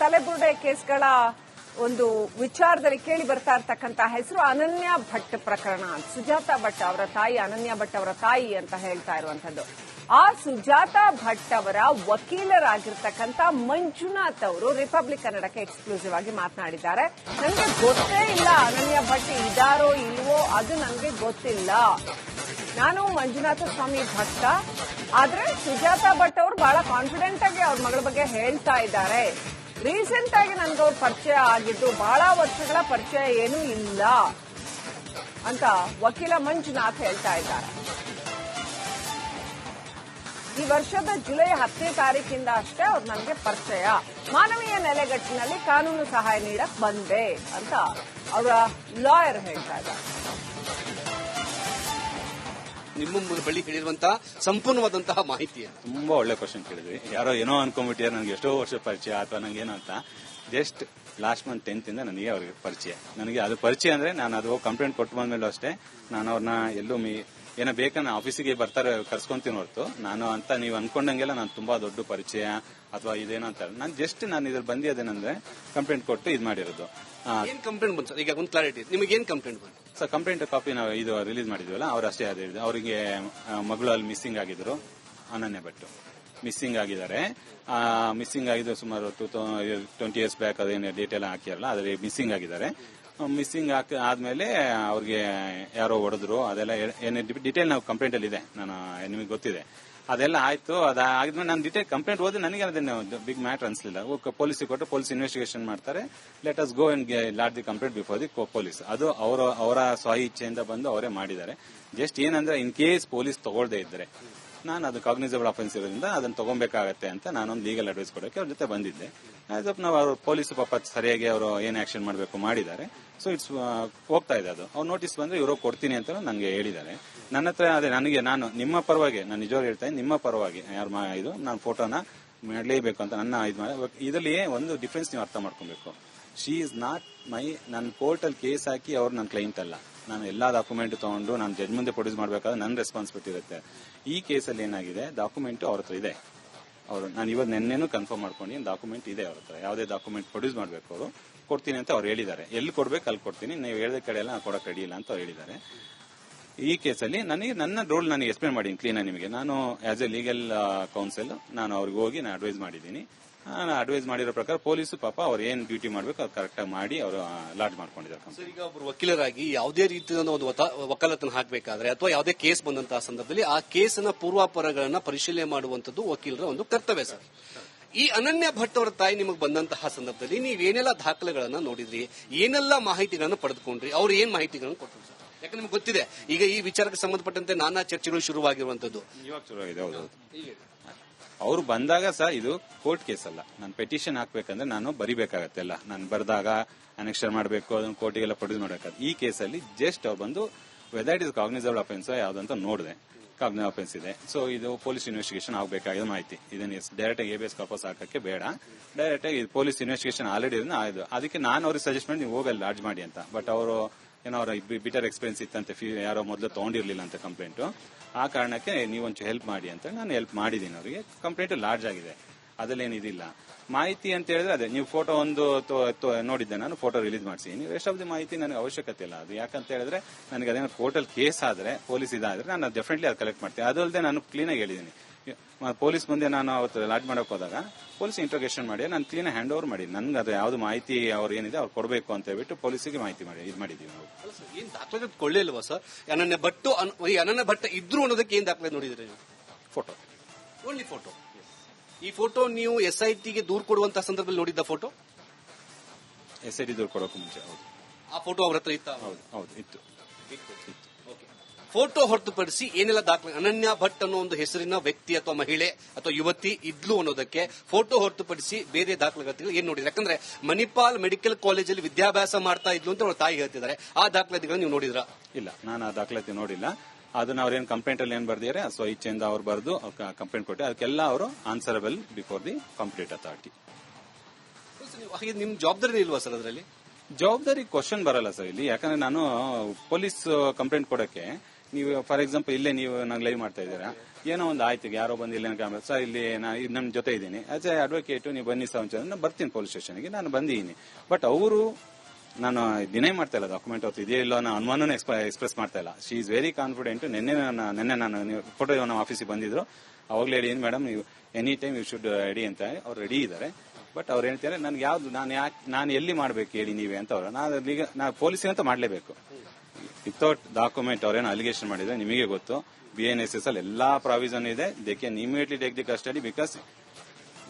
ತಲೆಬುರುಡೆ ಕೇಸ್ಗಳ ಒಂದು ವಿಚಾರದಲ್ಲಿ ಕೇಳಿ ಬರ್ತಾ ಇರ್ತಕ್ಕಂತ ಹೆಸರು ಅನನ್ಯ ಭಟ್ ಪ್ರಕರಣ. ಸುಜಾತ ಭಟ್ ಅವರ ತಾಯಿ, ಅನನ್ಯ ಭಟ್ ಅವರ ತಾಯಿ ಅಂತ ಹೇಳ್ತಾ ಇರುವಂತದ್ದು ಆ ಸುಜಾತ ಭಟ್ ಅವರ ವಕೀಲರಾಗಿರ್ತಕ್ಕಂಥ ಮಂಜುನಾಥ್ ಅವರು ರಿಪಬ್ಲಿಕ್ ಕನ್ನಡಕ್ಕೆ ಎಕ್ಸ್ಕ್ಲೂಸಿವ್ ಆಗಿ ಮಾತನಾಡಿದ್ದಾರೆ. ನನಗೆ ಗೊತ್ತೇ ಇಲ್ಲ ಅನನ್ಯ ಭಟ್ ಇದಾರೋ ಇಲ್ವೋ, ಅದು ನನಗೆ ಗೊತ್ತಿಲ್ಲ. ನಾನು ಮಂಜುನಾಥ ಸ್ವಾಮಿ ಭಟ್ ಆದ್ರೆ ಸುಜಾತ ಭಟ್ ಅವರು ಬಹಳ ಕಾನ್ಫಿಡೆಂಟ್ ಆಗಿ ಅವ್ರ ಮಗಳ ಬಗ್ಗೆ ಹೇಳ್ತಾ ಇದ್ದಾರೆ. ರೀಸೆಂಟ್ ಆಗಿ ನನ್ಗೆ ಅವ್ರ ಪರಿಚಯ ಆಗಿದ್ದು ಬಹಳ ವರ್ಷಗಳ ಪರಿಚಯ ಏನೂ ಇಲ್ಲ ಅಂತ ವಕೀಲ ಮಂಜುನಾಥ್ ಹೇಳ್ತಾ ಇದ್ದಾರೆ. ಈ ವರ್ಷದ ಜುಲೈ ಹತ್ತನೇ ತಾರೀಕಿಂದ ಅಷ್ಟೇ ಅವ್ರು ನನಗೆ ಪರಿಚಯ. ಮಾನವೀಯ ನೆಲೆಗಟ್ಟಿನಲ್ಲಿ ಕಾನೂನು ಸಹಾಯ ನೀಡಕ್ ಬಂದೆ ಅಂತ ಅವರ ಲಾಯರ್ ಹೇಳ್ತಾ ಇದ್ದಾರೆ. ನಿಮ್ಮ ಬಳಿ ಹೇಳಿರುವಂತಹ ಸಂಪೂರ್ಣವಾದಂತಹ ಮಾಹಿತಿ ತುಂಬಾ ಒಳ್ಳೆ ಕ್ವಶನ್ ಕೇಳಿದ್ವಿ ಯಾರೋ ಏನೋ ಅನ್ಕೊಂಡ್ಬಿಟ್ಟಿದ್ದಾರೆ ನನಗೆ ಎಷ್ಟೋ ವರ್ಷ ಪರಿಚಯ ಅಥವಾ ನಂಗೆ ಏನೋ ಅಂತ. ಜಸ್ಟ್ ಲಾಸ್ಟ್ ಮಂತ್ ಟೆಂತ್ ಇಂದ ನನಗೆ ಅವ್ರಿಗೆ ಪರಿಚಯ. ನನಗೆ ಅದು ಪರಿಚಯ ಅಂದ್ರೆ ನಾನು ಅದು ಕಂಪ್ಲೇಂಟ್ ಕೊಟ್ಟು ಬಂದ್ಮೇಲೂ ಅಷ್ಟೇ ನಾನು ಅವ್ರನ್ನ ಎಲ್ಲೂ ಮೀ ಏನೋ ಬೇಕನ್ನ ಆಫೀಸಿಗೆ ಬರ್ತಾರೆ ಕರ್ಸ್ಕೊಂತೀನಿ ಹೊರತು. ನಾನು ಅಂತ ನೀವು ಅನ್ಕೊಂಡಂಗೆಲ್ಲ ನಾನು ತುಂಬಾ ದೊಡ್ಡ ಪರಿಚಯ ಅಥವಾ ಇದೇನೋ ಅಂತ. ನಾನು ಜಸ್ಟ್ ನಾನು ಇದ್ರಲ್ಲಿ ಅದೇನಂದ್ರೆ ಕಂಪ್ಲೇಂಟ್ ಕೊಟ್ಟು ಇದು ಮಾಡಿರೋದು. ಕಂಪ್ಲೇಂಟ್ ಬಂತು ಈಗ ಒಂದು ಕ್ಲಾರಿಟಿ ನಿಮಗೆ ಏನು ಕಂಪ್ಲೇಂಟ್ ಬಂತು? ಸರ್ ಕಂಪ್ಲೇಂಟ್ ಕಾಪಿ ನಾವು ಇದು ರಿಲೀಸ್ ಮಾಡಿದ್ವಲ್ಲ, ಅವ್ರು ಅಷ್ಟೇ ಅದೇ. ಅವರಿಗೆ ಮಗಳು ಅಲ್ಲಿ ಮಿಸ್ಸಿಂಗ್ ಆಗಿದ್ರು, ಅನನ್ಯ ಭಟ್ಟು ಮಿಸ್ಸಿಂಗ್ ಆಗಿದ್ದಾರೆ. ಮಿಸ್ಸಿಂಗ್ ಆಗಿದ್ದು ಸುಮಾರು ಟೂ ಟ್ವೆಂಟಿ ಇಯರ್ಸ್ ಬ್ಯಾಕ್ ಅದೇನು ಡೇಟ್ ಎಲ್ಲ ಹಾಕಿರಲ್ಲ ಆದರೆ ಮಿಸ್ಸಿಂಗ್ ಆಗಿದ್ದಾರೆ. ಮಿಸ್ಸಿಂಗ್ ಆದ್ಮೇಲೆ ಅವ್ರಿಗೆ ಯಾರೋ ಹೊಡೆದ್ರು, ಅದೆಲ್ಲ ಏನು ಡಿಟೇಲ್ ನಾವು ಕಂಪ್ಲೇಂಟ್ ಅಲ್ಲಿ ಇದೆ. ನಾನು, ನಿಮಗೆ ಗೊತ್ತಿದೆ. ಅದೆಲ್ಲ ಆಯ್ತು. ಅದಾದ್ಮೇಲೆ ನಾನು ಡಿಟೇಲ್ ಕಂಪ್ಲೇಂಟ್ ಓದಿ ನನಗೆ ಅದನ್ನ ಬಿಗ್ ಮ್ಯಾಟರ್ ಅನ್ಸಲಿಲ್ಲ. ಪೊಲೀಸಿಗೆ ಕೊಟ್ಟು ಪೊಲೀಸ್ ಇನ್ವೆಸ್ಟಿಗೇಷನ್ ಮಾಡ್ತಾರೆ. Let us go and lodge the complaint before the police ಅದು ಅವರ ಅವರ ಸ್ವ ಇಚ್ಛೆಯಿಂದ ಬಂದು ಅವರೇ ಮಾಡಿದ್ದಾರೆ. ಜಸ್ಟ್ ಏನಂದ್ರೆ ಇನ್ ಕೇಸ್ ಪೊಲೀಸ್ ತಗೊಳ್ದೇ ಇದ್ರೆ. ನಾನು ಅದು ಕಾಗ್ನಿಸಬಲ್ ಅಫೆನ್ಸ್ ಇರೋದ್ರಿಂದ ಅದನ್ನ ತಗೊಬೇಕಾಗತ್ತೆ ಅಂತ ನಾನೊಂದು ಲೀಗಲ್ ಅಡ್ವೈಸ್ ಕೊಡೋಕೆ ಅವ್ರ ಜೊತೆ ಬಂದಿದ್ದೆ. ಆಸ್ ನಾವು ಅವರು ಪೊಲೀಸ್ ಪಾಪ ಸರಿಯಾಗಿ ಅವರು ಏನು ಆಕ್ಷನ್ ಮಾಡಬೇಕು ಮಾಡಿದ್ದಾರೆ. ಸೊ ಇಟ್ಸ್ ಹೋಗ್ತಾ ಇದೆ ಅದು. ಅವ್ರು ನೋಟಿಸ್ ಬಂದ್ರೆ ಇವರು ಕೊಡ್ತೀನಿ ಅಂತ ನನಗೆ ಹೇಳಿದ್ದಾರೆ. ನನ್ನ ಹತ್ರ ಅದೇ ನನಗೆ ನಾನು, ನಿಮ್ಮ ಪರವಾಗಿ, ನಾನು ನಿಜವಾಗಿ ಹೇಳ್ತಾ ನಿಮ್ಮ ಪರವಾಗಿ, ಯಾರು ಇದು, ನಾನು ಫೋಟೋನ ಮಾಡಲೇಬೇಕು ಅಂತ ನನ್ನ ಇದು ಇದರಲ್ಲಿ ಒಂದು ಡಿಫ್ರೆನ್ಸ್ ನೀವು ಅರ್ಥ ಮಾಡ್ಕೊಬೇಕು. ಶಿ ಇಸ್ ನಾಟ್ ಮೈ ನನ್ನ ಕೋರ್ಟಲ್ಲಿ ಕೇಸ್ ಹಾಕಿ ಅವ್ರು ನನ್ನ ಕ್ಲೈಂಟ್ ಅಲ್ಲ. ನಾನು ಎಲ್ಲ ಡಾಕ್ಯುಮೆಂಟ್ ತಗೊಂಡು ನಾನು ಜಡ್ಜ್ ಮುಂದೆ ಪ್ರೊಡ್ಯೂಸ್ ಮಾಡಬೇಕಾದ್ರೆ ನನ್ನ ರೆಸ್ಪಾನ್ಸಿಬಿಲಿಟಿ ಇರುತ್ತೆ. ಈ ಕೇಸಲ್ಲಿ ಏನಾಗಿದೆ? ಡಾಕ್ಯುಮೆಂಟ್ ಅವ್ರ ಹತ್ರ ಇದೆ. ಅವರು ನಾನು ಇವತ್ತು ನಿನ್ನೆನೂ ಕನ್ಫರ್ಮ್ ಮಾಡ್ಕೊಂಡು ಡಾಕ್ಯುಮೆಂಟ್ ಇದೆ ಅವ್ರ ಹತ್ರ. ಯಾವುದೇ ಡಾಕ್ಯುಮೆಂಟ್ ಪ್ರೊಡ್ಯೂಸ್ ಮಾಡಬೇಕು ಅವರು, ಕೊಡ್ತೀನಿ ಅಂತ ಅವ್ರು ಹೇಳಿದ್ದಾರೆ. ಎಲ್ಲಿ ಕೊಡ್ಬೇಕು ಅಲ್ಲಿ ಕೊಡ್ತೀನಿ. ನೀವು ಹೇಳಿದ ಕಡೆ ಎಲ್ಲ ರೆಡಿ ಇಲ್ಲ ಅಂತ ಅವ್ರು ಹೇಳಿದ್ದಾರೆ. ಈ ಕೇಸಲ್ಲಿ ನನಗೆ ನನ್ನ ರೋಲ್ ನನಗೆ ಎಕ್ಸ್ಪ್ಲೇನ್ ಮಾಡೀನಿ ಕ್ಲೀನ್ ನಿಮಗೆ. ನಾನು ಆಸ್ ಎ ಲೀಗಲ್ ಕೌನ್ಸಿಲ್ ನಾನು ಅವ್ರಿಗೆ ಹೋಗಿ ನಾನು ಅಡ್ವೈಸ್ ಮಾಡಿದ್ದೀನಿ. ನಾನು ಅಡ್ವೈಸ್ ಮಾಡಿರೋ ಪ್ರಕಾರ ಪೊಲೀಸ್ ಪಾಪ ಅವ್ರು ಏನ್ ಡ್ಯೂಟಿ ಮಾಡಬೇಕು ಅದು ಕರೆಕ್ಟಾಗಿ ಮಾಡಿ ಅವರು ಲಾಡ್ಜ್ ಮಾಡ್ಕೊಂಡಿದ್ದಾರೆ ಸರ್ ಈಗ ಒಬ್ಬರು ವಕೀಲರಾಗಿ ಯಾವುದೇ ರೀತಿಯ ಒಂದು ವಕಾಲತನ ಹಾಕಬೇಕಾದ್ರೆ ಅಥವಾ ಯಾವುದೇ ಕೇಸ್ ಬಂದಂತಹ ಸಂದರ್ಭದಲ್ಲಿ ಆ ಕೇಸಿನ ಪೂರ್ವಾಪರಗಳನ್ನ ಪರಿಶೀಲನೆ ಮಾಡುವಂತದ್ದು ವಕೀಲರ ಒಂದು ಕರ್ತವ್ಯ ಸರ್. ಈ ಅನನ್ಯ ಭಟ್ ಅವರ ತಾಯಿ ನಿಮಗೆ ಬಂದಂತಹ ಸಂದರ್ಭದಲ್ಲಿ ನೀವೇನೆಲ್ಲ ದಾಖಲೆಗಳನ್ನ ನೋಡಿದ್ರಿ ಏನೆಲ್ಲ ಮಾಹಿತಿಗಳನ್ನು ಪಡೆದುಕೊಂಡ್ರಿ ಅವ್ರು ಏನ್ ಮಾಹಿತಿಗಳನ್ನು ಕೊಟ್ಟರು ಯಾಕಂದ್ರೆ ನಿಮ್ಗೆ ಗೊತ್ತಿದೆ? ಈಗ ಈ ವಿಚಾರಕ್ಕೆ ಸಂಬಂಧಪಟ್ಟಂತೆ ನಾನಾ ಚರ್ಚೆಗಳು ಶುರುವಾಗಿರುವಂತದ್ದು ಇವಾಗ ಶುರುವಾಗಿದೆ ಹೌದು ಅವ್ರು ಬಂದಾಗ ಸರ್, ಇದು ಕೋರ್ಟ್ ಕೇಸ್ ಅಲ್ಲ. ನಾನು ಪೆಟಿಷನ್ ಹಾಕ್ಬೇಕಂದ್ರೆ ನಾನು ಬರಿಬೇಕಾಗತ್ತೆ ಎಲ್ಲ ನಾನು ಬರೆದಾಗ ಅನೆಕ್ಷರ್ ಮಾಡಬೇಕು, ಅದನ್ನ ಕೋರ್ಟಿಗೆಲ್ಲ ಪ್ರೊಡ್ಯೂಸ್ ಮಾಡಬೇಕಾದ್ರೆ ಈ ಕೇಸಲ್ಲಿ ಜಸ್ಟ್ ಅವ್ರು ಬಂದು whether it is cognisable offence ಅಂತ ನೋಡಿದೆ. ಕಾಗ್ನಿ ಅಫೆನ್ಸ್ ಇದೆ. ಸೊ ಇದು ಪೊಲೀಸ್ ಇನ್ವೆಸ್ಟಿಗೇಷನ್ ಆಗಬೇಕಾಗಿದೆ ಮಾಹಿತಿ. ಇದನ್ನ ಡೈರೆಕ್ಟ್ ಆಗಿ ಎಬಿಎಸ್ ಕಾಪಸ್ ಹಾಕಕ್ಕೆ ಬೇಡ. ಡೈರೆಕ್ಟ್ ಆಗಿ ಪೊಲೀಸ್ ಇನ್ವೆಸ್ಟಿಗೇಷನ್ ಆಲ್ರೆಡಿ ಅದಕ್ಕೆ ನಾನು ಅವ್ರಿಗೆ ಸಜೆಸ್ಟ್ ಮಾಡಿ, ನೀವು ಹೋಗಲ್ಲ ಲಾಡ್ಜ್ ಮಾಡಿ ಅಂತ. ಬಟ್ ಅವರು ಏನೋ ಅವ್ರ ಬಿಟರ್ ಎಕ್ಸ್ಪೀರಿಯನ್ಸ್ ಇತ್ತಂತೆ ಯಾರೋ ಮೊದಲು ತೊಗೊಂಡಿರ್ಲಿಲ್ಲ ಅಂತ ಕಂಪ್ಲೇಂಟು ಆ ಕಾರಣಕ್ಕೆ ನೀವೊಂಚು ಹೆಲ್ಪ್ ಮಾಡಿ ಅಂತ ನಾನು ಹೆಲ್ಪ್ ಮಾಡಿದ್ದೀನಿ ಅವರಿಗೆ. ಕಂಪ್ಲೇಂಟ್ ಲಾರ್ಜ್ ಆಗಿದೆ. ಅದಲ್ಲೇನಿದಿಲ್ಲ ಮಾಹಿತಿ ಅಂತ ಹೇಳಿದ್ರೆ ಅದೇ, ನೀವು ಫೋಟೋ ಒಂದು ನೋಡಿದ್ದೆ ನಾನು ಫೋಟೋ ರಿಲೀಸ್ ಮಾಡಿಸಿದ್ದೀನಿ ರೆಸ್ಟ್ ಆಫ್ ದಿ ಮಾಹಿತಿ ನನಗೆ ಅವಶ್ಯಕತೆ ಇಲ್ಲ. ಅದು ಯಾಕಂತ ಹೇಳಿದ್ರೆ ನನಗೆ ಅದೇನೋ ಕೋರ್ಟಲ್ ಕೇಸ್ ಆದ್ರೆ ಪೊಲೀಸ್ ಇದಾದ್ರೆ ನಾನು ಡೆಫಿನೆಟ್ಲಿ ಅದು ಕಲೆಕ್ಟ್ ಮಾಡ್ತೀನಿ. ಅದಲ್ಲದೆ ನಾನು ಕ್ಲೀನಾಗಿ ಹೇಳಿದ್ದೀನಿ. ಪೊಲೀಸ್ ಮುಂದೆ ನಾನು ಅವತ್ತು ಲಾಡ್ಜ್ ಮಾಡಕ್ ಹೋದಾಗ ಪೊಲೀಸ್ ಇಂಟ್ರೋಗೇಷನ್ ಮಾಡಿ ನಾನು ಕ್ಲೀನ್ ಹ್ಯಾಂಡ್ ಓವರ್ ಮಾಡಿ ನನ್ಗೆ ಅದು ಯಾವ್ದು ಮಾಹಿತಿ ಅವ್ರು ಏನಿದೆ ಅವ್ರು ಕೊಡಬೇಕು ಅಂತ ಹೇಳ್ಬಿಟ್ಟು ಪೊಲೀಸಿಗೆ ಮಾಹಿತಿ ಮಾಡಿ ಇದು ಮಾಡಿದೀವಿ ನಾವು. ಏನ್ ದಾಖಲೆ ಕೊಳ್ಳಿಲ್ವಾ ಸರ್? ಅನನ್ಯ ಭಟ್ಟು ಈ ಅನನ್ಯ ಭಟ್ಟ ಇದ್ರು ಅನ್ನೋದಕ್ಕೆ ಏನ್ ದಾಖಲೆ ನೋಡಿದ್ರಿ ಫೋಟೋ ಓನ್ಲಿ ಫೋಟೋ ಈ ಫೋಟೋ ನೀವು ಎಸ್ ಐ ಟಿಗೆ ದೂರು ಕೊಡುವಂತಹ ಸಂದರ್ಭದಲ್ಲಿ ನೋಡಿದ್ದ ಫೋಟೋ ಎಸ್ ಐ ಟಿ ದೂರು ಕೊಡೋಕೆ ಮುಂಚೆ ಹೌದು. ಆ ಫೋಟೋ ಅವ್ರ ಹತ್ರ ಇತ್ತು? ಹೌದು ಹೌದು ಇತ್ತು. ಫೋಟೋ ಹೊರತುಪಡಿಸಿ ಏನೆಲ್ಲ ದಾಖಲೆ ಅನನ್ಯ ಭಟ್ ಅನ್ನೋ ಒಂದು ಹೆಸರಿನ ವ್ಯಕ್ತಿ ಅಥವಾ ಮಹಿಳೆ ಅಥವಾ ಯುವತಿ ಇದ್ಲು ಅನ್ನೋದಕ್ಕೆ ಫೋಟೋ ಹೊರತುಪಡಿಸಿ ಬೇರೆ ದಾಖಲಾತಿಗಳು ಏನ್ ನೋಡಿದ್ರೆ? ಯಾಕಂದ್ರೆ ಮಣಿಪಾಲ್ ಮೆಡಿಕಲ್ ಕಾಲೇಜಲ್ಲಿ ವಿದ್ಯಾಭ್ಯಾಸ ಮಾಡ್ತಾ ಇದ್ಲು ಅಂತ ಅವ್ರ ತಾಯಿ ಹೇಳ್ತಿದ್ದಾರೆ. ಆ ದಾಖಲಾತಿಗಳನ್ನ ನೀವು ನೋಡಿದ್ರ? ಇಲ್ಲ ನಾನು ಆ ದಾಖಲಾತಿ ನೋಡಿಲ್ಲ. ಅದನ್ನ ಅವ್ರೇನ್ ಕಂಪ್ಲೇಂಟ್ ಅಲ್ಲಿ ಏನ್ ಬರ್ದಿದ್ದಾರೆ ಸೊ ಇಚ್ಛೆಯಿಂದ ಅವ್ರು ಬರೆದು ಕಂಪ್ಲೇಂಟ್ ಕೊಟ್ಟೆ ಅದಕ್ಕೆಲ್ಲ ಅವರು answerable before the complete authority ಹಾಗೆ ನಿಮ್ ಜವಾಬ್ದಾರಿ ಇಲ್ವಾ ಸರ್ ಅದರಲ್ಲಿ? ಜವಾಬ್ದಾರಿ ಕ್ವಶನ್ ಬರಲ್ಲ ಸರ್ ಇಲ್ಲಿ. ಯಾಕಂದ್ರೆ ನಾನು ಪೊಲೀಸ್ ಕಂಪ್ಲೇಂಟ್ ಕೊಡಕ್ಕೆ ನೀವು ಫಾರ್ ಎಕ್ಸಾಂಪಲ್ ಇಲ್ಲೇ ನೀವು ನಂಗೆ ಲೈವ್ ಮಾಡ್ತಾ ಇದ್ದೀರಾ? ಏನೋ ಒಂದು ಆಯ್ತು, ಯಾರೋ ಬಂದಿಲ್ಲ ಕ್ಯಾಮ್ರಾ ಸರ್, ಇಲ್ಲಿ ನಾನು ನಮ್ಮ ಜೊತೆ ಇದ್ದೀನಿ. ಆಸ್ ಎ ಅಡ್ವೊಕೇಟ್ ನೀವು ಬನ್ನಿ ಸರ್ ನಾನು ಬರ್ತೀನಿ ಪೊಲೀಸ್ ಸ್ಟೇಷನ್ಗೆ ನಾನು ಬಂದಿದ್ದೀನಿ. ಬಟ್ ಅವರು ನಾನು ದಿನೇ ಮಾಡ್ತಾ ಇಲ್ಲ ಡಾಕ್ಯುಮೆಂಟ್ ಅವ್ರು ಇದೆಯೋ ಇಲ್ಲೋ ಅನ್ನೋ ಅನುಮಾನನೂ ಎಕ್ಸ್ಪ್ರೆಸ್ ಮಾಡ್ತಾ ಇಲ್ಲ. ಶಿ ಇಸ್ ವೆರಿ ಕಾನ್ಫಿಡೆಂಟ್ ನಿನ್ನೆ ನಾನು ನಿನ್ನೆ ನಾನು ಫೋಟೋ ನಮ್ಮ ಆಫೀಸಿಗೆ ಬಂದಿದ್ರು. ಅವಾಗಲೇ ಹೇಳಿ ಮೇಡಮ್ ನೀವು any time you should ready ಅಂತ ಅವ್ರು ರೆಡಿ ಇದ್ದಾರೆ. ಬಟ್ ಅವ್ರು ಹೇಳ್ತಾರೆ ನನ್ಗೆ ಯಾವ್ದು ನಾನು ಯಾಕೆ ನಾನು ಎಲ್ಲಿ ಮಾಡ್ಬೇಕು ಹೇಳಿ ನೀವೇ? ಅಂತ ಅವ್ರು ನಾನು ಈಗ ನಾ ಪೊಲೀಸಿಗೆ ಅಂತ ಮಾಡಲೇಬೇಕು. ವಿತೌಟ್ ಡಾಕ್ಯುಮೆಂಟ್ ಅವ್ರೇನು ಅಲಿಗೇಷನ್ ಮಾಡಿದೆ ನಿಮಗೆ ಗೊತ್ತು. ಬಿ ಎನ್ ಎಸ್ ಎಸ್ ಅಲ್ಲಿ ಎಲ್ಲಾ ಪ್ರಾವಿಸನ್ ಇದೆ. They can immediately take the custody because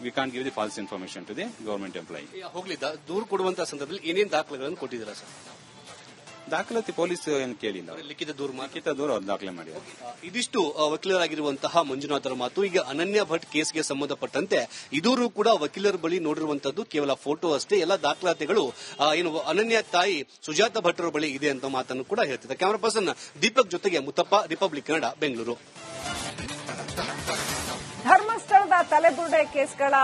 we can't give the false information to the government employee ಹೋಗ್ಲಿ ದೂರು ಕೊಡುವಂತಹ ಸಂದರ್ಭದಲ್ಲಿ ಏನೇನು ದಾಖಲೆಗಳನ್ನು ಕೊಟ್ಟಿದ್ದೀರಾ ಸರ್? ದಾಖಲಾತಿ ಪೊಲೀಸ್ ಏನು ಕೇಳಿಲ್ಲ. ಲಿಖಿತ ದೂರು ಲಿಖಿತ ದೂರು ಅವ್ರು ದಾಖಲೆ ಮಾಡಿದ್ದಾರೆ. ಇದಿಷ್ಟು ವಕೀಲರಾಗಿರುವಂತಹ ಮಂಜುನಾಥರ ಮಾತು. ಈಗ ಅನನ್ಯ ಭಟ್ ಕೇಸ್ಗೆ ಸಂಬಂಧಪಟ್ಟಂತೆ ಇದೂರು ಕೂಡ ವಕೀಲರ ಬಳಿ ನೋಡಿರುವಂತದ್ದು ಕೇವಲ ಫೋಟೋ ಅಷ್ಟೇ. ಎಲ್ಲ ದಾಖಲಾತಿಗಳು ಏನು ಅನನ್ಯ ತಾಯಿ ಸುಜಾತ ಭಟ್ರ ಬಳಿ ಇದೆ ಅಂತ ಮಾತನ್ನು ಕೂಡ ಹೇಳ್ತಿದ್ದಾರೆ ಕ್ಯಾಮರಾ ಪರ್ಸನ್ ದೀಪಕ್ ಜೊತೆಗೆ ಮುತ್ತಪ್ಪ ರಿಪಬ್ಲಿಕ್ ಕನ್ನಡ ಬೆಂಗಳೂರು. ಧರ್ಮಸ್ಥಳದ ತಲೆಬುರುಡೆ ಕೇಸ್ಗಳ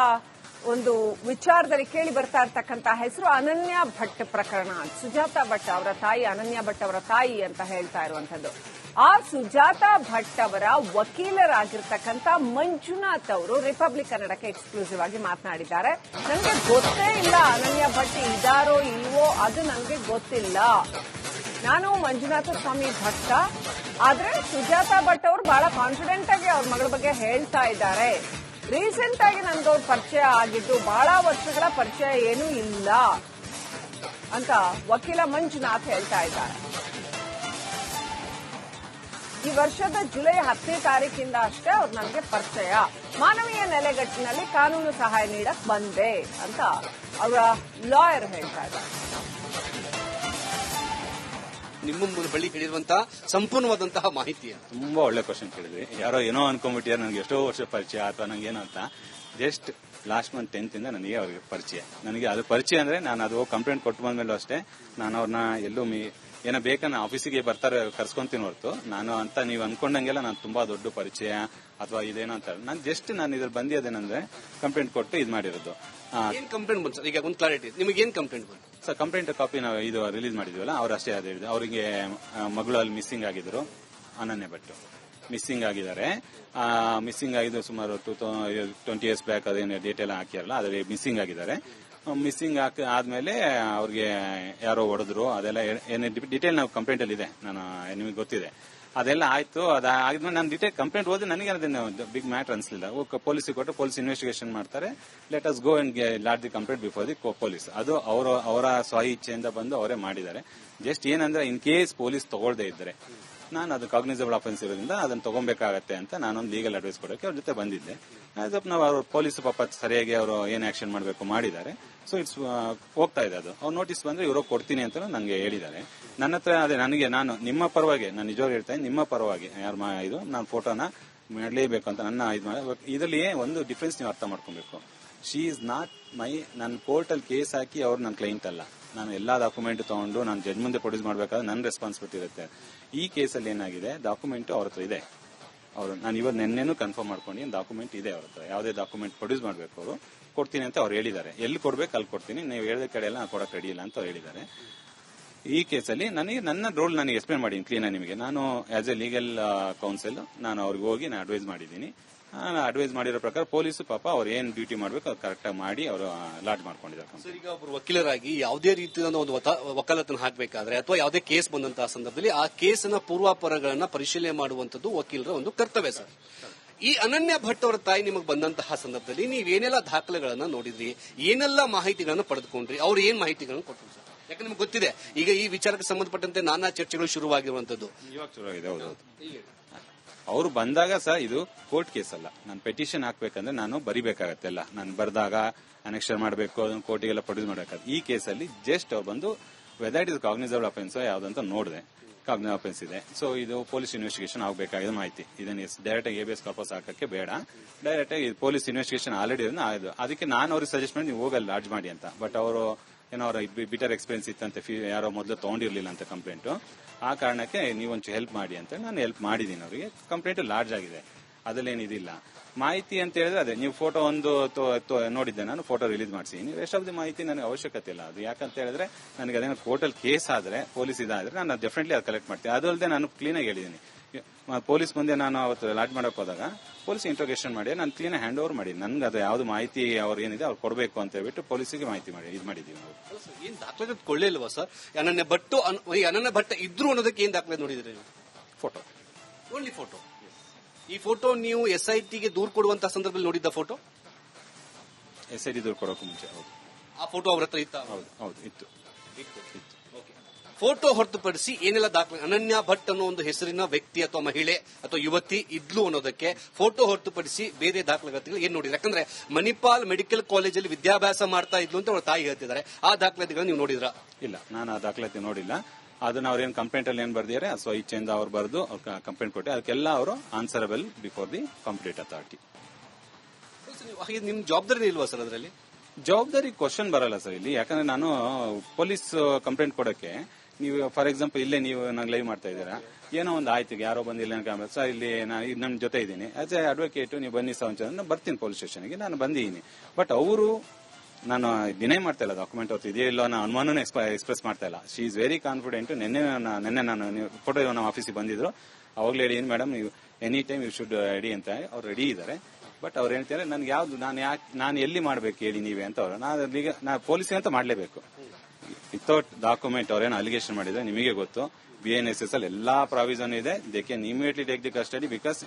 ಒಂದು ವಿಚಾರದಲ್ಲಿ ಕೇಳಿ ಬರ್ತಾ ಇರ್ತಕ್ಕಂತಹ ಹೆಸರು ಅನನ್ಯ ಭಟ್ ಪ್ರಕರಣ. ಸುಜಾತ ಭಟ್ ಅವರ ತಾಯಿ, ಅನನ್ಯ ಭಟ್ ಅವರ ತಾಯಿ ಅಂತ ಹೇಳ್ತಾ ಇರುವಂತದ್ದು ಆ ಸುಜಾತ ಭಟ್ ಅವರ ವಕೀಲರಾಗಿರ್ತಕ್ಕಂಥ ಮಂಜುನಾಥ್ ಅವರು ರಿಪಬ್ಲಿಕ್ ಕನ್ನಡಕ್ಕೆ ಎಕ್ಸ್ಕ್ಲೂಸಿವ್ ಆಗಿ ಮಾತನಾಡಿದ್ದಾರೆ. ನನಗೆ ಗೊತ್ತೇ ಇಲ್ಲ ಅನನ್ಯ ಭಟ್ ಇದಾರೋ ಇಲ್ವೋ, ಅದು ನನಗೆ ಗೊತ್ತಿಲ್ಲ. ನಾನು ಮಂಜುನಾಥ ಸ್ವಾಮಿ ಭಟ್ಟ. ಆದ್ರೆ ಸುಜಾತ ಭಟ್ ಅವರು ಬಹಳ ಕಾನ್ಫಿಡೆಂಟ್ ಆಗಿ ಅವ್ರ ಮಗಳ ಬಗ್ಗೆ ಹೇಳ್ತಾ ಇದ್ದಾರೆ. ರೀಸೆಂಟ್ ಆಗಿ ನನ್ಗೆ ಅವ್ರ ಪರಿಚಯ ಆಗಿದ್ದು ಬಹಳ ವರ್ಷಗಳ ಪರಿಚಯ ಏನೂ ಇಲ್ಲ ಅಂತ ವಕೀಲ ಮಂಜುನಾಥ್ ಹೇಳ್ತಾ ಇದ್ದಾರೆ. ಈ ವರ್ಷದ ಜುಲೈ ಹತ್ತನೇ ತಾರೀಕಿಂದ ಅಷ್ಟೇ ಅವ್ರು ನನಗೆ ಪರಿಚಯ. ಮಾನವೀಯ ನೆಲೆಗಟ್ಟಿನಲ್ಲಿ ಕಾನೂನು ಸಹಾಯ ನೀಡಕ್ ಬಂದೆ ಅಂತ ಅವರ ಲಾಯರ್ ಹೇಳ್ತಾ ಇದ್ದಾರೆ. ನಿಮ್ಮ ಬಳಿ ಹೇಳಿರುವಂತಹ ಸಂಪೂರ್ಣವಾದಂತಹ ಮಾಹಿತಿ ತುಂಬಾ ಒಳ್ಳೆ ಕ್ವಶನ್ ಕೇಳಿದ್ರಿ. ಯಾರೋ ಏನೋ ಅನ್ಕೊಂಡ್ಬಿಟ್ಟಿಯಾರ ನನಗೆ ಎಷ್ಟೋ ವರ್ಷ ಪರಿಚಯ ಅಥವಾ ನಂಗೆ ಏನೋ ಅಂತ. ಜಸ್ಟ್ ಲಾಸ್ಟ್ ಮಂತ್ ಟೆಂತ್ ಇಂದ ನನಗೆ ಅವ್ರಿಗೆ ಪರಿಚಯ. ನನಗೆ ಅದು ಪರಿಚಯ ಅಂದ್ರೆ ನಾನು ಅದು ಕಂಪ್ಲೇಂಟ್ ಕೊಟ್ಟು ಬಂದ್ಮೇಲೂ ಅಷ್ಟೇ ನಾನು ಅವ್ರನ್ನ ಎಲ್ಲೂ ಮೀ ಏನೋ ಬೇಕನ್ನ ಆಫೀಸಿಗೆ ಬರ್ತಾರೆ ಕರ್ಸ್ಕೊಂತೀನಿ ಹೊರತು. ನಾನು ಅಂತ ನೀವು ಅನ್ಕೊಂಡಂಗೆಲ್ಲ ನಾನು ತುಂಬಾ ದೊಡ್ಡ ಪರಿಚಯ ಅಥವಾ ಇದೇನೋ ಅಂತ ನಾನು ಜಸ್ಟ್ ನಾನು ಇದ್ರ ಬಂದಿದ್ದೇನಂದ್ರೆ ಕಂಪ್ಲೇಂಟ್ ಕೊಟ್ಟು ಇದು ಮಾಡಿರೋದು. ಕಂಪ್ಲೇಂಟ್ ಬಂತು ಈಗ ಒಂದು ಕ್ಲಾರಿಟಿ ನಿಮಗೆ ಏನ್ ಕಂಪ್ಲೇಂಟ್ ಬಂತು? ಸರ್ ಕಂಪ್ಲೇಂಟ್ ಕಾಪಿ ನಾವು ಇದು ರಿಲೀಸ್ ಮಾಡಿದ್ವಲ್ಲ, ಅವ್ರು ಅಷ್ಟೇ ಅದೇ ಅವರಿಗೆ ಮಗಳು ಅಲ್ಲಿ ಮಿಸ್ಸಿಂಗ್ ಆಗಿದ್ರು, ಅನನ್ಯ ಭಟ್. ಮಿಸ್ಸಿಂಗ್ ಆಗಿದ್ದಾರೆ. ಮಿಸ್ಸಿಂಗ್ ಆಗಿದ್ದು ಸುಮಾರು ಟೂ ಟ್ವೆಂಟಿ ಇಯರ್ಸ್ ಬ್ಯಾಕ್ ಅದೇನು ಡೇಟ್ ಎಲ್ಲ ಹಾಕಿರಲ್ಲ ಅದ್ರ ಮಿಸ್ಸಿಂಗ್ ಆಗಿದ್ದಾರೆ. ಮಿಸ್ಸಿಂಗ್ ಆದ್ಮೇಲೆ ಅವ್ರಿಗೆ ಯಾರೋ ಹೊಡೆದ್ರು, ಅದೆಲ್ಲ ಏನು ಡಿಟೇಲ್ ನಾವು ಕಂಪ್ಲೇಂಟ್ ಅಲ್ಲಿ ಇದೆ. ನಾನು, ನಿಮಗೆ ಗೊತ್ತಿದೆ. ಅದೆಲ್ಲ ಆಯ್ತು. ಅದಾದ್ಮೇಲೆ ನಾನು ಡಿಟೇಲ್ ಕಂಪ್ಲೇಂಟ್ ಓದಿ ನನಗೆ ಅದನ್ನ ಬಿಗ್ ಮ್ಯಾಟರ್ ಅನ್ಸಲಿಲ್ಲ. ಪೊಲೀಸಿಗೆ ಕೊಟ್ಟು ಪೊಲೀಸ್ ಇನ್ವೆಸ್ಟಿಗೇಷನ್ ಮಾಡ್ತಾರೆ. Let us go and lodge the complaint before the police ಅದು ಅವರ ಅವರ ಸ್ವ ಇಚ್ಛೆಯಿಂದ ಬಂದು ಅವರೇ ಮಾಡಿದ್ದಾರೆ. ಜಸ್ಟ್ ಏನಂದ್ರೆ ಇನ್ ಕೇಸ್ ಪೊಲೀಸ್ ತಗೊಳ್ದೇ ಇದ್ರೆ. ನಾನು ಅದು ಕಾಗ್ನಿಸಬಲ್ ಅಫೆನ್ಸ್ ಇರೋದ್ರಿಂದ ಅದನ್ನ ತಗೊಬೇಕಾಗತ್ತೆ ಅಂತ ನಾನೊಂದು ಲೀಗಲ್ ಅಡ್ವೈಸ್ ಕೊಡೋಕೆ ಅವ್ರ ಜೊತೆ ಬಂದಿದ್ದೆ. ಅಪ್ ನಾವು ಅವ್ರ ಪೊಲೀಸ್ ಪಾಪ ಸರಿಯಾಗಿ ಅವರು ಏನ್ ಆಕ್ಷನ್ ಮಾಡಬೇಕು ಮಾಡಿದ್ದಾರೆ. ಸೊ ಇಟ್ಸ್ ಹೋಗ್ತಾ ಇದೆ ಅದು. ಅವ್ರು ನೋಟಿಸ್ ಬಂದ್ರೆ ಇವ್ರಿಗೆ ಕೊಡ್ತೀನಿ ಅಂತ ನನಗೆ ಹೇಳಿದ್ದಾರೆ. ನನ್ನ ಹತ್ರ ಅದೇ ನನಗೆ ನಾನು, ನಿಮ್ಮ ಪರವಾಗಿ, ನಾನು ನಿಜವಾಗಿ ಹೇಳ್ತಾ ನಿಮ್ಮ ಪರವಾಗಿ, ಯಾರು ಇದು, ನಾನು ಫೋಟೋನ ಮಾಡಲೇಬೇಕು ಅಂತ ನನ್ನ ಇದು ಇದರಲ್ಲಿ ಒಂದು ಡಿಫ್ರೆನ್ಸ್ ನೀವು ಅರ್ಥ ಮಾಡ್ಕೊಬೇಕು. ಶಿ ಇಸ್ ನಾಟ್ ಮೈ ನನ್ನ ಕೋರ್ಟಲ್ಲಿ ಕೇಸ್ ಹಾಕಿ ಅವ್ರು ನನ್ನ ಕ್ಲೈಂಟ್ ಅಲ್ಲ. ನಾನು ಎಲ್ಲ ಡಾಕ್ಯುಮೆಂಟ್ ತಗೊಂಡು ನಾನು ಜಡ್ಜ್ ಮುಂದೆ ಪ್ರೊಡ್ಯೂಸ್ ಮಾಡಬೇಕಾದ್ರೆ ನನ್ನ ರೆಸ್ಪಾನ್ಸಿಬಿಲಿಟಿ ಇರುತ್ತೆ. ಈ ಕೇಸಲ್ಲಿ ಏನಾಗಿದೆ? ಡಾಕ್ಯುಮೆಂಟ್ ಅವ್ರ ಹತ್ರ ಇದೆ. ಅವರು ನಾನು ಇವತ್ತು ನಿನ್ನೆನೂ ಕನ್ಫರ್ಮ್ ಮಾಡ್ಕೊಂಡು ಡಾಕ್ಯುಮೆಂಟ್ ಇದೆ ಅವ್ರ ಹತ್ರ. ಯಾವುದೇ ಡಾಕ್ಯುಮೆಂಟ್ ಪ್ರೊಡ್ಯೂಸ್ ಮಾಡಬೇಕು ಅವರು, ಕೊಡ್ತೀನಿ ಅಂತ ಅವ್ರು ಹೇಳಿದ್ದಾರೆ. ಎಲ್ಲಿ ಕೊಡ್ಬೇಕು ಅಲ್ಲಿ ಕೊಡ್ತೀನಿ. ನೀವು ಹೇಳಿದ ಕಡೆ ಎಲ್ಲ ಕೊಡಕ್ಕೆ ರೆಡಿ ಇಲ್ಲ ಅಂತ ಅವ್ರು ಹೇಳಿದ್ದಾರೆ. ಈ ಕೇಸಲ್ಲಿ ನನಗೆ ನನ್ನ ರೋಲ್ ನನಗೆ ಎಕ್ಸ್ಪ್ಲೇನ್ ಮಾಡಿದ್ದೀನಿ ಕ್ಲೀನ್ ನಿಮಗೆ. ನಾನು ಆಸ್ ಎ ಲೀಗಲ್ ಕೌನ್ಸಿಲ್ ನಾನು ಅವ್ರಿಗೆ ಹೋಗಿ ನಾನು ಅಡ್ವೈಸ್ ಮಾಡಿದ್ದೀನಿ. ಅಡ್ವೈಸ್ ಮಾಡಿರೋ ಪ್ರಕಾರ ಪೊಲೀಸ್ ಪಾಪ ಅವ್ರು ಏನ್ ಡ್ಯೂಟಿ ಮಾಡಬೇಕು ಅದು ಕರೆಕ್ಟಾಗಿ ಮಾಡಿ ಅವರು ಅಲಾಟ್ ಮಾಡ್ಕೊಂಡಿದ್ದಾರೆ ಸರ್ ಈಗ ಒಬ್ಬರು ವಕೀಲರಾಗಿ ಯಾವುದೇ ರೀತಿಯ ಒಂದು ವಕಾಲತನ ಹಾಕಬೇಕಾದ್ರೆ ಅಥವಾ ಯಾವುದೇ ಕೇಸ್ ಬಂದಂತಹ ಸಂದರ್ಭದಲ್ಲಿ ಆ ಕೇಸಿನ ಪೂರ್ವಾಪರಗಳನ್ನ ಪರಿಶೀಲನೆ ಮಾಡುವಂತದ್ದು ವಕೀಲರ ಒಂದು ಕರ್ತವ್ಯ ಸರ್. ಈ ಅನನ್ಯ ಭಟ್ ಅವರ ತಾಯಿ ನಿಮಗೆ ಬಂದಂತಹ ಸಂದರ್ಭದಲ್ಲಿ ನೀವೇನೆಲ್ಲ ದಾಖಲೆಗಳನ್ನ ನೋಡಿದ್ರಿ ಏನೆಲ್ಲ ಮಾಹಿತಿಗಳನ್ನು ಪಡೆದುಕೊಂಡ್ರಿ ಅವ್ರು ಏನ್ ಮಾಹಿತಿಗಳನ್ನು ಕೊಟ್ಟರು ಸರ್? ಯಾಕಂದ್ರೆ ನಿಮ್ಗೆ ಗೊತ್ತಿದೆ? ಈಗ ಈ ವಿಚಾರಕ್ಕೆ ಸಂಬಂಧಪಟ್ಟಂತೆ ನಾನಾ ಚರ್ಚೆಗಳು ಶುರುವಾಗಿರುವಂತದ್ದು ಇವಾಗ ಶುರುವಾಗಿದೆ ಹೌದು ಅವರು ಬಂದಾಗ ಸಹ ಇದು ಕೋರ್ಟ್ ಕೇಸ್ ಅಲ್ಲ. ನಾನು ಪೆಟಿಷನ್ ಹಾಕ್ಬೇಕಂದ್ರೆ ನಾನು ಬರಿಬೇಕಾಗತ್ತೆ ಎಲ್ಲ ನಾನು ಬರೆದಾಗ ಅನೆಕ್ಷರ್ ಮಾಡಬೇಕು, ಅದನ್ನು ಕೋರ್ಟಿಗೆಲ್ಲ ಪ್ರೊಡ್ಯೂಸ್ ಮಾಡಬೇಕಾಗುತ್ತೆ. ಈ ಕೇಸಲ್ಲಿ ಜಸ್ಟ್ ಅವ್ರು ಬಂದು whether it is cognisable offence ಯಾವ್ದಂತ ನೋಡಿದೆ. ಕಾಗ್ನಿಸಬಲ್ ಅಫೆನ್ಸ್ ಇದೆ. ಸೊ ಇದು ಪೊಲೀಸ್ ಇನ್ವೆಸ್ಟಿಗೇಷನ್ ಆಗಬೇಕಾಗಿದ ಮಾಹಿತಿ. ಇದನ್ನ ಡೈರೆಕ್ಟ್ ಆಗಿ ಎಬಿಎಸ್ ಕಾರ್ಪಸ್ ಹಾಕಕ್ಕೆ ಬೇಡ. ಡೈರೆಕ್ಟ್ ಆಗಿ ಪೊಲೀಸ್ ಇನ್ವೆಸ್ಟಿಗೇಷನ್ ಆಲ್ರೆಡಿ ಆಯ್ತು ಅದಕ್ಕೆ ನಾನು ಅವ್ರಿಗೆ ಸಜೆಸ್ಟ್ ಮಾಡಿ, ನೀವು ಹೋಗಲ್ಲ ಲಾಡ್ಜ್ ಮಾಡಿ ಅಂತ. ಬಟ್ ಅವರು ಏನೋ ಅವರ ಬಿಟರ್ ಎಕ್ಸ್ಪೀರಿಯನ್ಸ್ ಇತ್ತಂತೆ ಯಾರೋ ಮೊದಲು ತಗೊಂಡಿರ್ಲಿಲ್ಲ ಅಂತ ಕಂಪ್ಲೇಂಟ್ ಆ ಕಾರಣಕ್ಕೆ ನೀವೊಂಚು ಹೆಲ್ಪ್ ಮಾಡಿ ಅಂತ ನಾನು ಹೆಲ್ಪ್ ಮಾಡಿದ್ದೀನಿ ಅವರಿಗೆ. ಕಂಪ್ಲೇಂಟ್ ಲಾರ್ಜ್ ಆಗಿದೆ. ಅದಲ್ಲೇನಿದಿಲ್ಲ ಮಾಹಿತಿ ಅಂತ ಹೇಳಿದ್ರೆ ಅದೇ, ನೀವು ಫೋಟೋ ಒಂದು ನೋಡಿದ್ದೆ ನಾನು ಫೋಟೋ ರಿಲೀಸ್ ಮಾಡಿಸಿದ್ದೀನಿ ರೆಸ್ಟ್ ಆಫ್ ದಿ ಮಾಹಿತಿ ನನಗೆ ಅವಶ್ಯಕತೆ ಇಲ್ಲ. ಅದು ಯಾಕಂತ ಹೇಳಿದ್ರೆ, ನನಗೆ ಅದೇನೋ ಕೋರ್ಟಲ್ ಕೇಸ್ ಆದ್ರೆ ಪೊಲೀಸ್ ಇದಾದ್ರೆ, ನಾನು ಡೆಫಿನೆಟ್ಲಿ ಅದು ಕಲೆಕ್ಟ್ ಮಾಡ್ತೀನಿ. ಅದಲ್ಲದೆ ನಾನು ಕ್ಲೀನಾಗಿ ಹೇಳಿದ್ದೀನಿ. ಪೊಲೀಸ್ ಮುಂದೆ ನಾನು ಅವತ್ತು ಲಾಟ್ ಮಾಡಕ್ ಹೋದಾಗ ಪೊಲೀಸ್ ಇಂಟ್ರೋಗೇಷನ್ ಮಾಡಿ ನಾನು ಕ್ಲೀನ್ ಹ್ಯಾಂಡ್ ಓವರ್ ಮಾಡಿ. ನನ್ಗೆ ಅದು ಯಾವ್ದು ಮಾಹಿತಿ ಅವ್ರು ಏನಿದೆ ಅವ್ರು ಕೊಡಬೇಕು ಅಂತ ಹೇಳ್ಬಿಟ್ಟು ಪೊಲೀಸಿಗೆ ಮಾಹಿತಿ ಮಾಡಿ ಇದು ಮಾಡಿದೀವಿ ನಾವು. ಏನ್ ದಾಖಲೆ ಕೊಳ್ಳಿಲ್ವಾ ಸರ್? ಅನನ್ಯ ಭಟ್ಟು ಈ ಅನನ್ಯ ಭಟ್ಟ ಇದ್ರು ಅನ್ನೋದಕ್ಕೆ ಏನ್ ದಾಖಲೆ ನೋಡಿದ್ರಿ ಫೋಟೋ ಓನ್ಲಿ ಫೋಟೋ ಈ ಫೋಟೋ ನೀವು ಎಸ್ ಐ ಟಿಗೆ ದೂರು ಕೊಡುವಂತ ಸಂದರ್ಭದಲ್ಲಿ ನೋಡಿದ್ದ ಫೋಟೋ ಎಸ್ ಐ ಟಿ ದೂರು ಕೊಡೋಕೆ ಮುಂಚೆ ಹೌದು. ಆ ಫೋಟೋ ಅವ್ರ ಹತ್ರ ಇತ್ತು? ಹೌದು ಹೌದು ಇತ್ತು. ಇತ್ತು. ಫೋಟೋ ಹೊರತುಪಡಿಸಿ ಏನೆಲ್ಲ ದಾಖಲೆ ಅನನ್ಯ ಭಟ್ ಅನ್ನೋ ಒಂದು ಹೆಸರಿನ ವ್ಯಕ್ತಿ ಅಥವಾ ಮಹಿಳೆ ಅಥವಾ ಯುವತಿ ಇದ್ಲು ಅನ್ನೋದಕ್ಕೆ ಫೋಟೋ ಹೊರತುಪಡಿಸಿ ಬೇರೆ ದಾಖಲಾತಿಗಳು ಏನ್ ನೋಡಿದ್ರೆ. ಯಾಕಂದ್ರೆ ಮಣಿಪಾಲ್ ಮೆಡಿಕಲ್ ಕಾಲೇಜಲ್ಲಿ ವಿದ್ಯಾಭ್ಯಾಸ ಮಾಡ್ತಾ ಇದ್ಲು ಅಂತ ಅವ್ರ ತಾಯಿ ಹೇಳ್ತಿದ್ದಾರೆ. ಆ ದಾಖಲಾತಿಗಳನ್ನ ನೀವು ನೋಡಿದ್ರ? ಇಲ್ಲ ನಾನು ಆ ದಾಖಲಾತಿ ನೋಡಿಲ್ಲ. ಅದನ್ನ ಅವ್ರೇನ್ ಕಂಪ್ಲೇಂಟ್ ಅಲ್ಲಿ ಏನ್ ಬರ್ದಿದ್ದಾರೆ? ಸೊ ಇಚ್ಛೆಯಿಂದ ಅವ್ರು ಬರೆದು ಕಂಪ್ಲೇಂಟ್ ಕೊಟ್ಟೆ ಅದಕ್ಕೆಲ್ಲ ಅವರು answerable before the complete authority ಹಾಗೆ ನಿಮ್ ಜವಾಬ್ದಾರಿ ಇಲ್ವಾ ಸರ್ ಅದರಲ್ಲಿ? ಜವಾಬ್ದಾರಿ ಕ್ವಶನ್ ಬರಲ್ಲ ಸರ್ ಇಲ್ಲಿ. ಯಾಕಂದ್ರೆ ನಾನು ಪೊಲೀಸ್ ಕಂಪ್ಲೇಂಟ್ ಕೊಡಕ್ಕೆ ನೀವು ಫಾರ್ ಎಕ್ಸಾಂಪಲ್ ಇಲ್ಲೇ ನೀವು ನಂಗೆ ಲೈವ್ ಮಾಡ್ತಾ ಇದ್ದೀರಾ? ಏನೋ ಒಂದು ಆಯ್ತು, ಯಾರೋ ಬಂದಿಲ್ಲ ಅಂತ ಸರ್, ಇಲ್ಲಿ ನಾನು ಇದು ನನ್ನ ಜೊತೆ ಇದ್ದೀನಿ. ಆಸ್ ಎ ಅಡ್ವೊಕೇಟ್ ನೀವು ಬನ್ನಿ ಅಂತ ನಾನು ಬರ್ತೀನಿ ಪೊಲೀಸ್ ಸ್ಟೇಷನ್ಗೆ ನಾನು ಬಂದಿದ್ದೀನಿ. ಬಟ್ ಅವರು, ನಾನು ಡಿನೈ ಮಾಡ್ತಾ ಇಲ್ಲ ಡಾಕ್ಯುಮೆಂಟ್ ಅವ್ರು ಇದೆಯೋ ಇಲ್ಲೋ ಅನ್ನೋ ಅನುಮಾನನೂ ಎಕ್ಸ್ಪ್ರೆಸ್ ಮಾಡ್ತಾ ಇಲ್ಲ. ಶಿ ಇಸ್ ವೆರಿ ಕಾನ್ಫಿಡೆಂಟ್ ನಿನ್ನೆ ನಾನು- ನಿನ್ನೆ ನಾನು ಫೋಟೋ ನಮ್ಮ ಆಫೀಸಿಗೆ ಬಂದಿದ್ರು. ಅವಾಗಲೇ ಹೇಳಿ, ಏನು ಮೇಡಮ್ ನೀವು any time you should ready ಅಂತ ಅವ್ರು ರೆಡಿ ಇದ್ದಾರೆ. ಬಟ್ ಅವ್ರು ಹೇಳ್ತಾರೆ ನನ್ಗೆ ಯಾವ್ದು, ನಾನು ಯಾಕೆ, ನಾನು ಎಲ್ಲಿ ಮಾಡ್ಬೇಕು ಹೇಳಿ ನೀವೇ? ಅಂತ ಅವರು. ನಾನು ಈಗ ನಾ ಪೊಲೀಸಿಗೆ ಅಂತ ಮಾಡಲೇಬೇಕು. ವಿತೌಟ್ ಡಾಕ್ಯುಮೆಂಟ್ ಅವ್ರೇನು ಅಲಿಗೇಷನ್ ಮಾಡಿದೆ ನಿಮಗೆ ಗೊತ್ತು. ಬಿ ಎನ್ ಎಸ್ ಎಸ್ ಅಲ್ಲಿ ಎಲ್ಲಾ ಪ್ರಾವಿಸನ್ ಇದೆ. They can immediately take the custody because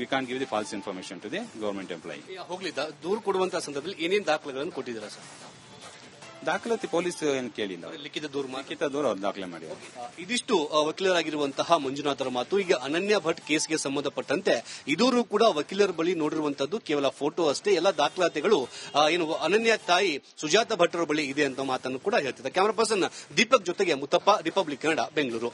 we can't give the false information to the government employee ಹೋಗ್ಲಿ ದೂರ್ ದೂರು ಕೊಡುವಂತ ಸಂದರ್ಭದಲ್ಲಿ ಏನೇನ್ ದಾಖಲೆಗಳನ್ನು ಕೊಟ್ಟಿದ್ದೀರಾ ಸರ್? ದಾಖಲಾತಿ ಪೊಲೀಸ್ ಏನು ಕೇಳಿಲ್ಲ. ಲಿಖಿತ ದೂರು ಲಿಖಿತ ದೂರ ಅವ್ರು ದಾಖಲೆ ಮಾಡಿ ಇದಿಷ್ಟು ವಕೀಲರಾಗಿರುವಂತಹ ಮಂಜುನಾಥರ ಮಾತು. ಈಗ ಅನನ್ಯ ಭಟ್ ಕೇಸ್ಗೆ ಸಂಬಂಧಪಟ್ಟಂತೆ ಇದೂರು ಕೂಡ ವಕೀಲರ ಬಳಿ ನೋಡಿರುವಂತದ್ದು ಕೇವಲ ಫೋಟೋ ಅಷ್ಟೇ. ಎಲ್ಲ ದಾಖಲಾತಿಗಳು ಏನು ಅನನ್ಯ ತಾಯಿ ಸುಜಾತ ಭಟ್ರ ಬಳಿ ಇದೆ ಅಂತ ಮಾತನ್ನು ಕೂಡ ಹೇಳ್ತಿದ್ದಾರೆ. ಕ್ಯಾಮರಾ ಪರ್ಸನ್ ದೀಪಕ್ ಜೊತೆಗೆ ಮುತ್ತಪ್ಪ ರಿಪಬ್ಲಿಕ್ ಕನ್ನಡ ಬೆಂಗಳೂರು.